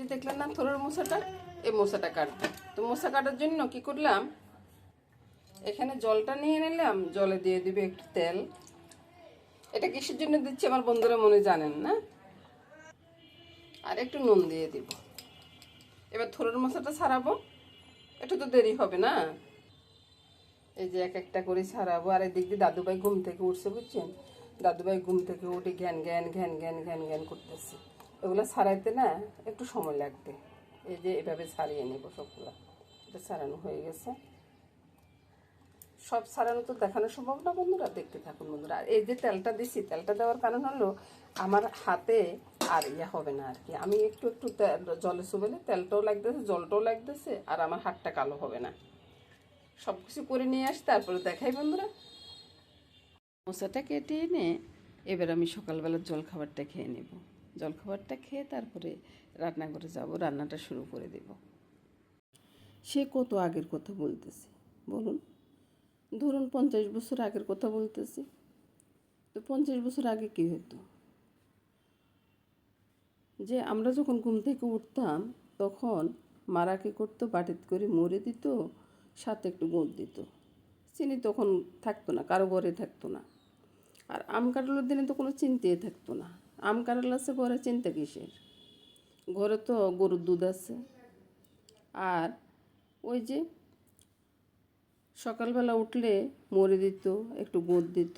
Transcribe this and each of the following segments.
যে দেখলেন না থোড়ের মশাটা, এই মশাটা কাটবে। তো মশা কাটার জন্য কি করলাম, এখানে জলটা নিয়ে নিলাম, জলে দিয়ে দিবে একটু তেল। এটা কিসের জন্য দিচ্ছি আমার বন্ধুরা মনে জানেন না? আর একটু নুন দিয়ে দিব। এবার থোড়ের মশাটা ছাড়াবো। একটু তো দেরি হবে না। এই যে এক একটা করে ছাড়াবো। আর এদিক দিয়ে দাদুভাই ঘুম থেকে উঠছে, বুঝছেন? দাদুভাই ঘুম থেকে উঠে জ্ঞান জ্ঞান জ্ঞান জ্ঞান জ্ঞান জ্ঞান করতেছে। এগুলো ছাড়াইতে না একটু সময় লাগবে। এই যে এভাবে ছাড়িয়ে নেব সবগুলো। এটা ছাড়ানো হয়ে গেছে। সব ছাড়ানো তো দেখানো সম্ভব না বন্ধুরা, দেখতে থাকুন বন্ধুরা। আর এই যে তেলটা দিছি, তেলটা দেওয়ার কারণ হলো আমার হাতে আর ইয়ে হবে না আর কি আমি একটু একটু জলে চুবেলে তেলটাও লাগতেছে, জলটাও লাগতেছে, আর আমার হাতটা কালো হবে না। সব কিছু করে নিয়ে আসি, তারপরে দেখাই বন্ধুরা। মশাটা কেটে এনে এবার আমি সকালবেলার জল খাবারটা খেয়ে নেব। জল খাবারটা খেয়ে তারপরে রান্না করে যাব, রান্নাটা শুরু করে দেব। সে কত আগের কথা বলতেছে, বলুন। ধরুন পঞ্চাশ বছর আগের কথা বলতেছি, তো পঞ্চাশ বছর আগে কী হতো? যে আমরা যখন ঘুম থেকে উঠতাম, তখন মারা কি করতো, বাটিত করে মরে দিত, সাথে একটু গুঁড় দিত। চিনি তখন থাকতো না, কারও ঘরে থাকতো না। আর আম কাঁঠালের দিনে তো কোনো চিন্তাই থাকতো না। আম কাঁঠাল আছে ঘরে চিন্তা কিসের? ঘরে তো গরুর দুধ আছে। আর ওই যে সকালবেলা উঠলে মরে দিত, একটু গোদ দিত,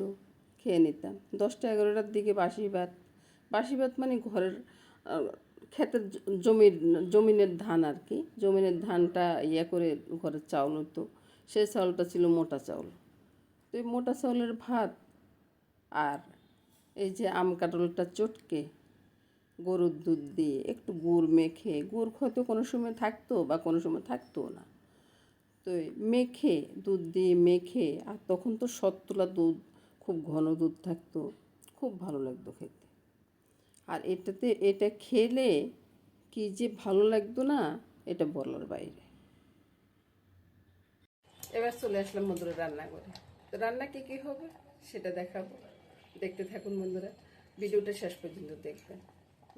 খেয়ে নিতাম। দশটা এগারোটার দিকে বাসি ভাত। বাসি ভাত মানে ঘরের ক্ষেতের জমির, জমিনের ধান আর কি। জমিনের ধানটা ইয়ে করে ঘরের চাউল হতো। সেই চাউলটা ছিল মোটা চাউল। তো এই মোটা চাউলের ভাত আর এই যে আম কাটলটা চটকে, গরুর দুধ দিয়ে একটু গুড় মেখে, গুড় হয়তো কোনো সময় থাকতো বা কোনো সময় থাকতো না। তো মেখে, দুধ দিয়ে মেখে, আর তখন তো সত্তলা দুধ, খুব ঘন দুধ থাকতো, খুব ভালো লাগতো খেতে। আর এটাতে, এটা খেলে কি যে ভালো লাগতো না, এটা বলার বাইরে। এবার চলে আসলাম বন্ধুরা রান্না করে তো রান্না কি কি হবে, সেটা দেখাবো। দেখতে থাকুন বন্ধুরা। ভিডিওটা শেষ পর্যন্ত দেখবেন।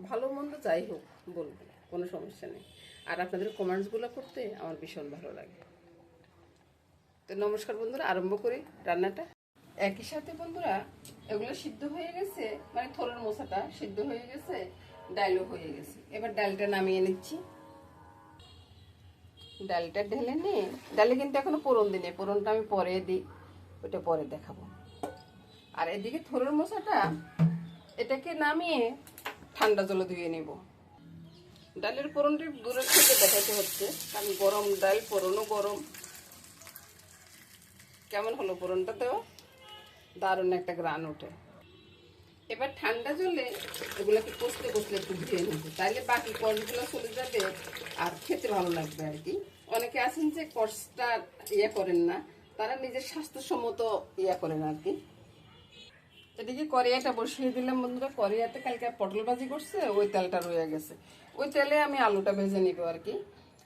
ভালো মন্দ যাই হোক বলবেন, কোনো সমস্যা নেই। আর আপনাদের কমেন্টসগুলো করতে আমার ভীষণ ভালো লাগে। তো নমস্কার বন্ধুরা, আরম্ভ করি রান্নাটা। একই সাথে বন্ধুরা, এগুলো সিদ্ধ হয়ে গেছে মানে থোড়ের মশাটা সিদ্ধ হয়ে গেছে, ডালও হয়ে গেছে। এবার ডালটা নামিয়ে নিচ্ছি। ডালটা ঢেলে নিয়ে, ডালে কিন্তু এখনও পোড়ন দিনে পোড়নটা আমি পরে দিই, ওটা পরে দেখাবো। আর এদিকে থোড়ের মশাটা, এটাকে নামিয়ে ঠান্ডা জলে ধুয়ে নেব। ডালের পোড়নটি দূরের থেকে দেখাতে হচ্ছে, কারণ গরম ডাল পোড়নও গরম। কেমন হলো পোড়নটাতেও দারুণ একটা গ্রান ওঠে। এবার ঠান্ডা জলে এগুলোকে কষতে কষতে একটু ধুয়ে নেব। তাইলে বাকি কষগুলো চলে যাবে আর খেতে ভালো লাগবে আর কি। অনেকে আছেন যে কষটা ইয়ে করেন না, তারা নিজের স্বাস্থ্যসম্মত ইয়ে করেন আর কি। এদিকে করিয়াটা বসিয়ে দিলাম বন্ধুরা। করিয়াতে কালকে পটল ভাজি করছে, ওই তেলটা রয়ে গেছে। ওই তেলে আমি আলুটা ভেজে নিব আর কি।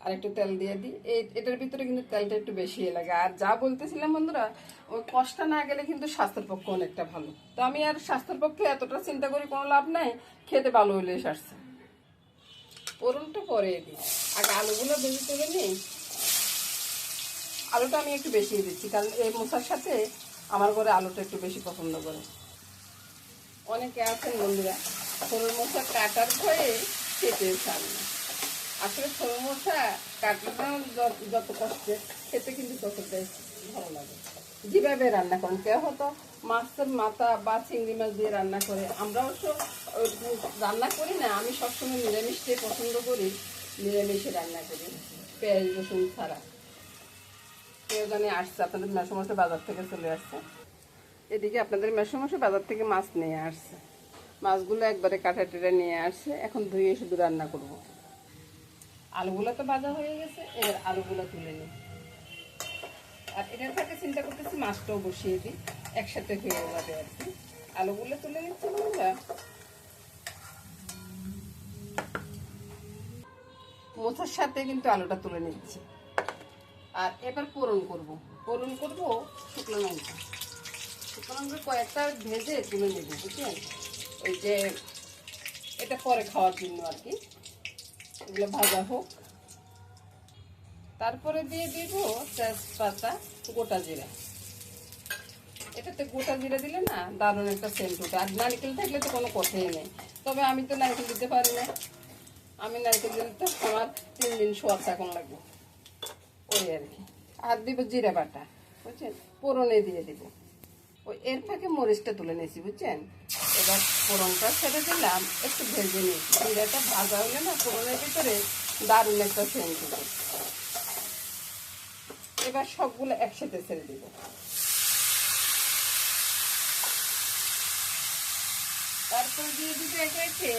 আর একটু তেল দিয়ে দিই। এই এটার ভিতরে কিন্তু তেলটা একটু বেশি লাগে। আর যা বলতেছিলাম বন্ধুরা, ওই কষ্টটা না গেলে কিন্তু স্বাস্থ্যের পক্ষে অনেকটা ভালো। তো আমি আর স্বাস্থ্যের পক্ষে এতটা চিন্তা করি কোনো লাভ নাই। খেতে ভালো হইলে সারছে। পরনটা পরে দিই। আগে আলুগুলো ভেজে তুলে নিই। আলুটা আমি একটু বেশি দিচ্ছি, কারণ এই মশার সাথে আমার ঘরে আলুটা একটু বেশি পছন্দ করে। অনেকে আছেন বন্ধুরা ছোটোর মশা কাটার ভয়ে খেতে চান না। আসলে ছোটো মশা কাটাটা যত- কষ্টে খেতে কিন্তু ততটাই ভালো লাগে। যেভাবে রান্না করেন, কেউ হয়তো মাছের মাথা বা চিংড়ি মাছ দিয়ে রান্না করে, আমরা অবশ্য রান্না করি না, আমি সবসময় নিরামিষটাই পছন্দ করি, নিরামিষে রান্না করি, পেঁয়াজ রসুন ছাড়া। কেউ জানি আসছে, আপনাদের মেসমশে বাজার থেকে চলে আসছে। এদিকে আপনাদের মেসমশে বাজার থেকে মাছ নিয়ে আসছে। মাছগুলো একবারে কাটা টেটে নিয়ে আসছে। এখন ধুয়ে শুধু রান্না করব। আলুগুলো তো ভাজা হয়ে গেছে, এবার আলুগুলো তুলে নিই। আর এটার থেকে চিন্তা করতেছি মাছটাও বসিয়ে দিই, একসাথে হয়ে যাবে আর কি। আলুগুলো তুলে নিচ্ছি বন্ধুরা। মোথার সাথে কিন্তু আলুটা তুলে নিচ্ছি। আর এবার পোড়ন করব। পোড়ন করব শুকনো লঙ্কা। কয়েকটা ভেজে তুলে নেব বুঝলেন ওই যে এটা পরে খাওয়ার জন্য আর কি। এগুলো ভাজা হোক। তারপরে দিয়ে দিব তেজপাতা, গোটা জিরা। এটাতে গোটা জিরা দিলে না দারুণ একটা সেন্ট উঠে আর নারকেল থাকলে তো কোনো কথাই নেই। তবে আমি তো নারকেল দিতে পারি না। আমি নারকেল দিলে তো আমার তিন দিন সোয়াদ থাকুন লাগবে। ওই আর কি। আর দিব জিরা বাটা বুঝছেন পোড়নে দিয়ে দিব। ওই এর ফাঁকে মরিচটা তুলে নিয়েছি, বুঝছেন? এবার পোড়নটা ছেড়ে দিলাম, একটু ভেজে নিয়েছি। জিরাটা ভাজা হলে না পোড়নের ভিতরে দারুণ একটা সেন্ট উঠে এবার সবগুলো একসাথে ছেড়ে দিব। তারপর দিয়ে দিতে একে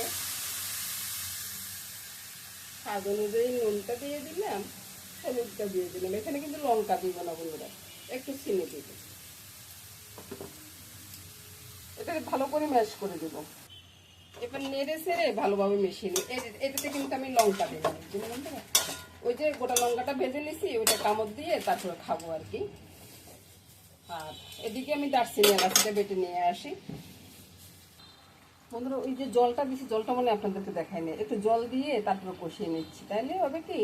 স্বাদ অনুযায়ী নুনটা দিয়ে দিলাম, হলুদটা দিয়ে দিলাম। এখানে কিন্তু লঙ্কা দিব না বন্ধুরা, একটু চিনি দিব। এটাকে ভালো করে ম্যাশ করে দেব। এবার নেড়ে সেড়ে ভালোভাবে মিশিয়ে নিই। এটাতে কিন্তু আমি লঙ্কা দেবো? ওই যে গোটা লঙ্কাটা ভেজে নিছি, ওইটা কামড় দিয়ে তারপরে খাব আর কি। আর এদিকে আমি দারচিনি এলাচিটা বেটে নিয়ে আসি। বন্ধুরা, ওই যে জলটা দিছি, জলটা মানে আপনাদেরকে দেখাই নেই। একটু জল দিয়ে তারপরে কষিয়ে নিচ্ছি। তাইলে হবে কি,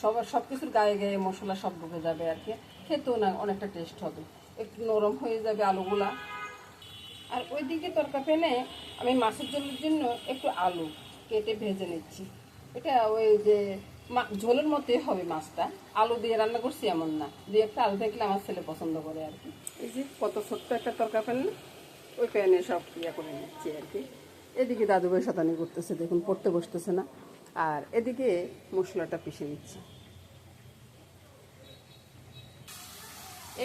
সবার সব কিছুর গায়ে গায়ে মশলা সব ঢুকে যাবে আর কি। খেতেও না অনেকটা টেস্ট হবে। একটু নরম হয়ে যাবে আলুগুলা। আর ওইদিকে তরকা পেনে আমি মাছের ঝোলের জন্য একটু আলু কেটে ভেজে নিচ্ছি। এটা ওই যে ঝোলের মতোই হবে মাছটা। আলু দিয়ে রান্না করছি এমন না। দুই একটা আলু দেখলে আমার ছেলে পছন্দ করে আর কি। এই যে কত ছোট্ট একটা তরকা প্যান ওই প্যানে সব ইয়ে করে নিচ্ছি আর কি। এদিকে দাদু ভাই করতেছে, দেখুন, পড়তে বসতেছে না। আর এদিকে মশলাটা পিষে নিচ্ছি।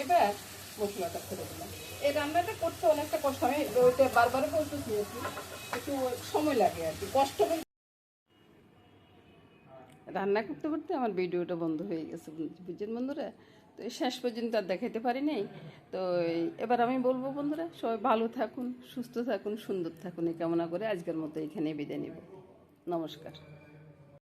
এবার মশলাটা ছেড়ে দিলাম। এই রান্নাটা করতে অনেকটা কষ্ট আমি ওইটা বারবার আর কি একটু সময় লাগে আর কি, কষ্ট রান্না করতে করতে আমার ভিডিওটা বন্ধ হয়ে গেছে বুঝছেন বন্ধুরা? তো শেষ পর্যন্ত আর দেখাইতে পারি নাই। তো এবার আমি বলব বন্ধুরা, সবাই ভালো থাকুন, সুস্থ থাকুন, সুন্দর থাকুন, এই কামনা করে আজকের মতো এখানে বিদায় নিব। নমস্কার।